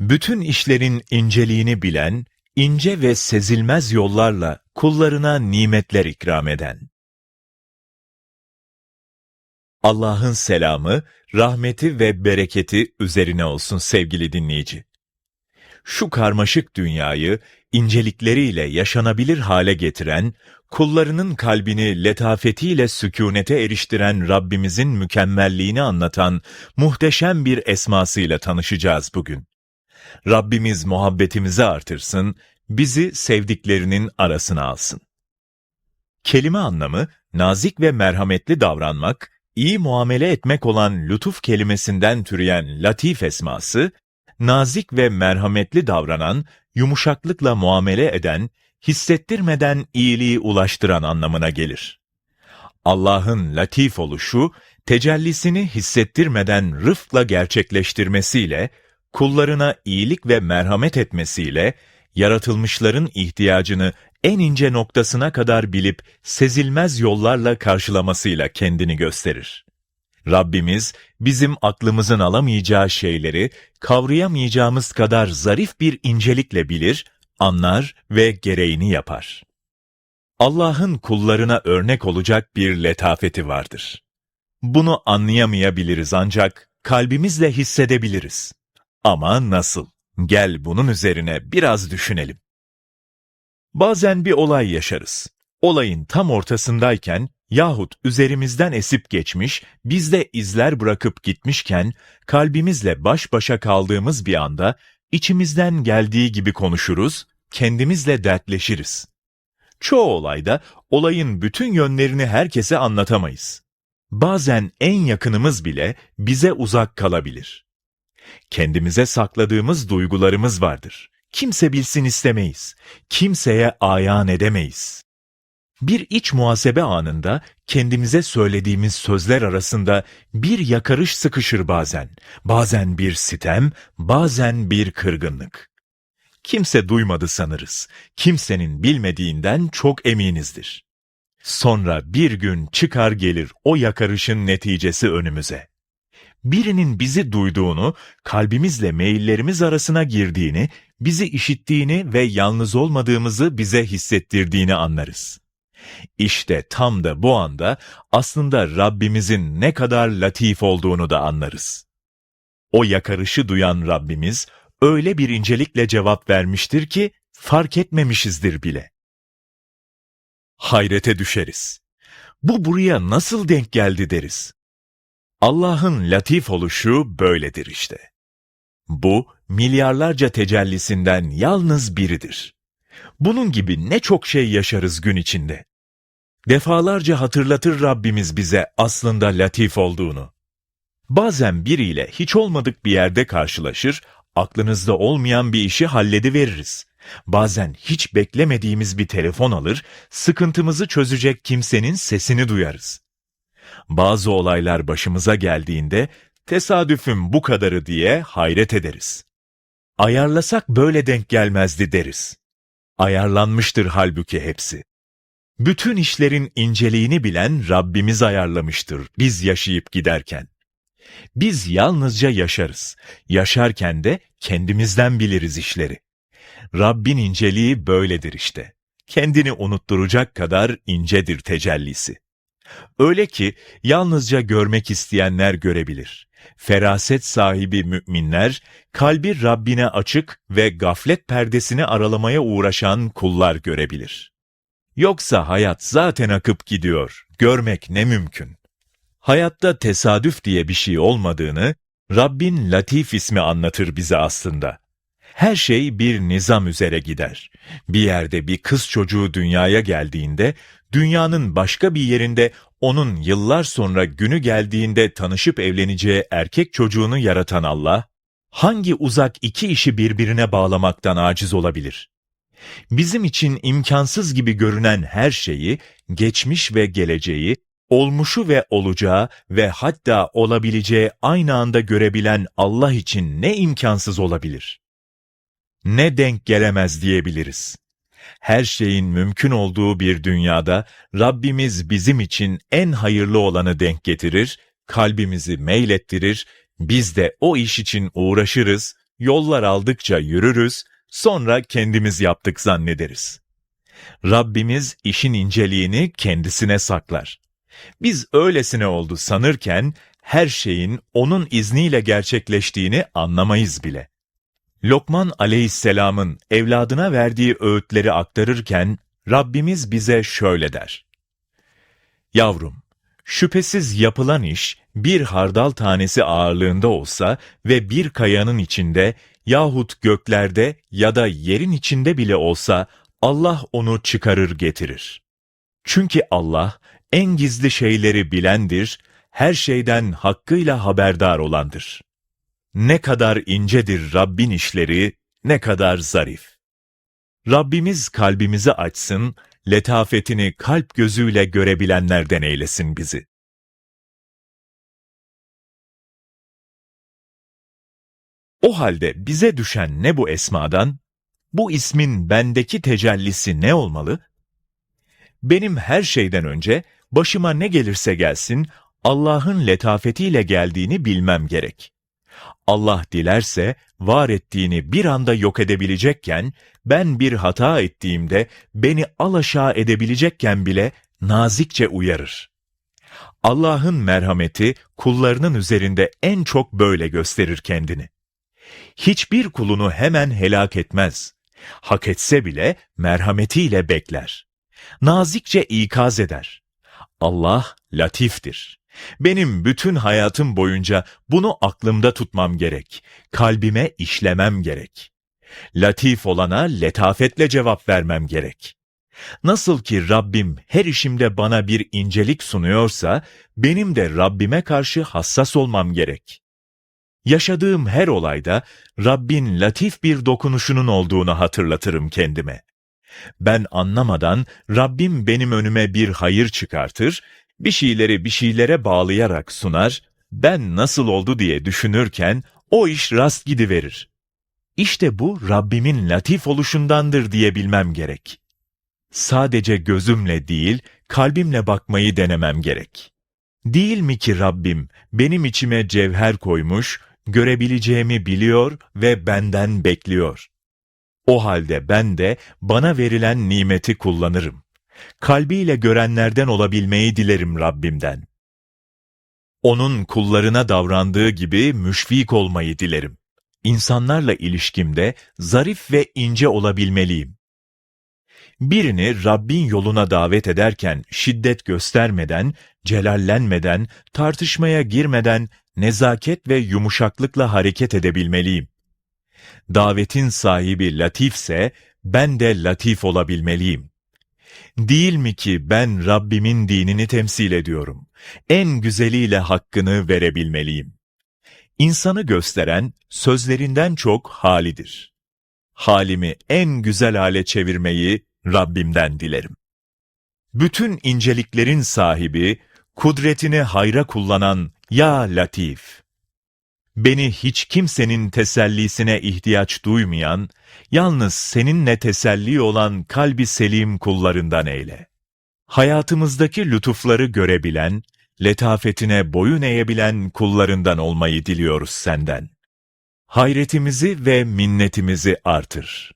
bütün işlerin inceliğini bilen, ince ve sezilmez yollarla kullarına nimetler ikram eden. Allah'ın selamı, rahmeti ve bereketi üzerine olsun sevgili dinleyici. Şu karmaşık dünyayı incelikleriyle yaşanabilir hale getiren, kullarının kalbini letafetiyle sükunete eriştiren Rabbimizin mükemmelliğini anlatan muhteşem bir esmasıyla tanışacağız bugün. Rabbimiz muhabbetimizi artırsın, bizi sevdiklerinin arasına alsın. Kelime anlamı nazik ve merhametli davranmak, iyi muamele etmek olan lütuf kelimesinden türeyen latif esması, nazik ve merhametli davranan, yumuşaklıkla muamele eden, hissettirmeden iyiliği ulaştıran anlamına gelir. Allah'ın latif oluşu, tecellisini hissettirmeden rıfkla gerçekleştirmesiyle, kullarına iyilik ve merhamet etmesiyle, yaratılmışların ihtiyacını en ince noktasına kadar bilip sezilmez yollarla karşılamasıyla kendini gösterir. Rabbimiz bizim aklımızın alamayacağı şeyleri kavrayamayacağımız kadar zarif bir incelikle bilir, anlar ve gereğini yapar. Allah'ın kullarına örnek olacak bir letafeti vardır. Bunu anlayamayabiliriz ancak kalbimizle hissedebiliriz. Ama nasıl? Gel bunun üzerine biraz düşünelim. Bazen bir olay yaşarız. Olayın tam ortasındayken yahut üzerimizden esip geçmiş, bizde izler bırakıp gitmişken kalbimizle baş başa kaldığımız bir anda içimizden geldiği gibi konuşuruz, kendimizle dertleşiriz. Çoğu olayda olayın bütün yönlerini herkese anlatamayız. Bazen en yakınımız bile bize uzak kalabilir. Kendimize sakladığımız duygularımız vardır. Kimse bilsin istemeyiz. Kimseye ayan edemeyiz. Bir iç muhasebe anında kendimize söylediğimiz sözler arasında bir yakarış sıkışır bazen. Bazen bir sitem, bazen bir kırgınlık. Kimse duymadı sanırız. Kimsenin bilmediğinden çok eminizdir. Sonra bir gün çıkar gelir o yakarışın neticesi önümüze birinin bizi duyduğunu, kalbimizle maillerimiz arasına girdiğini, bizi işittiğini ve yalnız olmadığımızı bize hissettirdiğini anlarız. İşte tam da bu anda aslında Rabbimizin ne kadar latif olduğunu da anlarız. O yakarışı duyan Rabbimiz öyle bir incelikle cevap vermiştir ki fark etmemişizdir bile. Hayrete düşeriz. Bu buraya nasıl denk geldi deriz. Allah'ın latif oluşu böyledir işte. Bu, milyarlarca tecellisinden yalnız biridir. Bunun gibi ne çok şey yaşarız gün içinde. Defalarca hatırlatır Rabbimiz bize aslında latif olduğunu. Bazen biriyle hiç olmadık bir yerde karşılaşır, aklınızda olmayan bir işi hallediveririz. Bazen hiç beklemediğimiz bir telefon alır, sıkıntımızı çözecek kimsenin sesini duyarız bazı olaylar başımıza geldiğinde tesadüfün bu kadarı diye hayret ederiz. Ayarlasak böyle denk gelmezdi deriz. Ayarlanmıştır halbuki hepsi. Bütün işlerin inceliğini bilen Rabbimiz ayarlamıştır biz yaşayıp giderken. Biz yalnızca yaşarız. Yaşarken de kendimizden biliriz işleri. Rabbin inceliği böyledir işte. Kendini unutturacak kadar incedir tecellisi. Öyle ki yalnızca görmek isteyenler görebilir. Feraset sahibi müminler, kalbi Rabbine açık ve gaflet perdesini aralamaya uğraşan kullar görebilir. Yoksa hayat zaten akıp gidiyor, görmek ne mümkün. Hayatta tesadüf diye bir şey olmadığını, Rabbin Latif ismi anlatır bize aslında. Her şey bir nizam üzere gider. Bir yerde bir kız çocuğu dünyaya geldiğinde dünyanın başka bir yerinde onun yıllar sonra günü geldiğinde tanışıp evleneceği erkek çocuğunu yaratan Allah, hangi uzak iki işi birbirine bağlamaktan aciz olabilir? Bizim için imkansız gibi görünen her şeyi, geçmiş ve geleceği, olmuşu ve olacağı ve hatta olabileceği aynı anda görebilen Allah için ne imkansız olabilir? Ne denk gelemez diyebiliriz her şeyin mümkün olduğu bir dünyada Rabbimiz bizim için en hayırlı olanı denk getirir, kalbimizi meylettirir, biz de o iş için uğraşırız, yollar aldıkça yürürüz, sonra kendimiz yaptık zannederiz. Rabbimiz işin inceliğini kendisine saklar. Biz öylesine oldu sanırken her şeyin onun izniyle gerçekleştiğini anlamayız bile. Lokman aleyhisselamın evladına verdiği öğütleri aktarırken Rabbimiz bize şöyle der. Yavrum, şüphesiz yapılan iş bir hardal tanesi ağırlığında olsa ve bir kayanın içinde yahut göklerde ya da yerin içinde bile olsa Allah onu çıkarır getirir. Çünkü Allah en gizli şeyleri bilendir, her şeyden hakkıyla haberdar olandır. Ne kadar incedir Rabbin işleri, ne kadar zarif. Rabbimiz kalbimizi açsın, letafetini kalp gözüyle görebilenlerden eylesin bizi. O halde bize düşen ne bu esmadan? Bu ismin bendeki tecellisi ne olmalı? Benim her şeyden önce başıma ne gelirse gelsin Allah'ın letafetiyle geldiğini bilmem gerek. Allah dilerse var ettiğini bir anda yok edebilecekken, ben bir hata ettiğimde beni alaşağı edebilecekken bile nazikçe uyarır. Allah'ın merhameti kullarının üzerinde en çok böyle gösterir kendini. Hiçbir kulunu hemen helak etmez. Hak etse bile merhametiyle bekler. Nazikçe ikaz eder. Allah latiftir. Benim bütün hayatım boyunca bunu aklımda tutmam gerek. Kalbime işlemem gerek. Latif olana letafetle cevap vermem gerek. Nasıl ki Rabbim her işimde bana bir incelik sunuyorsa, benim de Rabbime karşı hassas olmam gerek. Yaşadığım her olayda Rabbin latif bir dokunuşunun olduğunu hatırlatırım kendime. Ben anlamadan Rabbim benim önüme bir hayır çıkartır, bir şeyleri bir şeylere bağlayarak sunar, ben nasıl oldu diye düşünürken o iş rast gidiverir. İşte bu Rabbimin latif oluşundandır diye bilmem gerek. Sadece gözümle değil, kalbimle bakmayı denemem gerek. Değil mi ki Rabbim benim içime cevher koymuş, görebileceğimi biliyor ve benden bekliyor. O halde ben de bana verilen nimeti kullanırım. Kalbiyle görenlerden olabilmeyi dilerim Rabbimden. Onun kullarına davrandığı gibi müşfik olmayı dilerim. İnsanlarla ilişkimde zarif ve ince olabilmeliyim. Birini Rabbin yoluna davet ederken şiddet göstermeden, celallenmeden, tartışmaya girmeden nezaket ve yumuşaklıkla hareket edebilmeliyim. Davetin sahibi latifse ben de latif olabilmeliyim. Değil mi ki ben Rabbimin dinini temsil ediyorum. En güzeliyle hakkını verebilmeliyim. İnsanı gösteren sözlerinden çok halidir. Halimi en güzel hale çevirmeyi Rabbimden dilerim. Bütün inceliklerin sahibi, kudretini hayra kullanan Ya Latif. Beni hiç kimsenin tesellisine ihtiyaç duymayan, yalnız seninle teselli olan kalbi selim kullarından eyle. Hayatımızdaki lütufları görebilen, letafetine boyun eğebilen kullarından olmayı diliyoruz senden. Hayretimizi ve minnetimizi artır.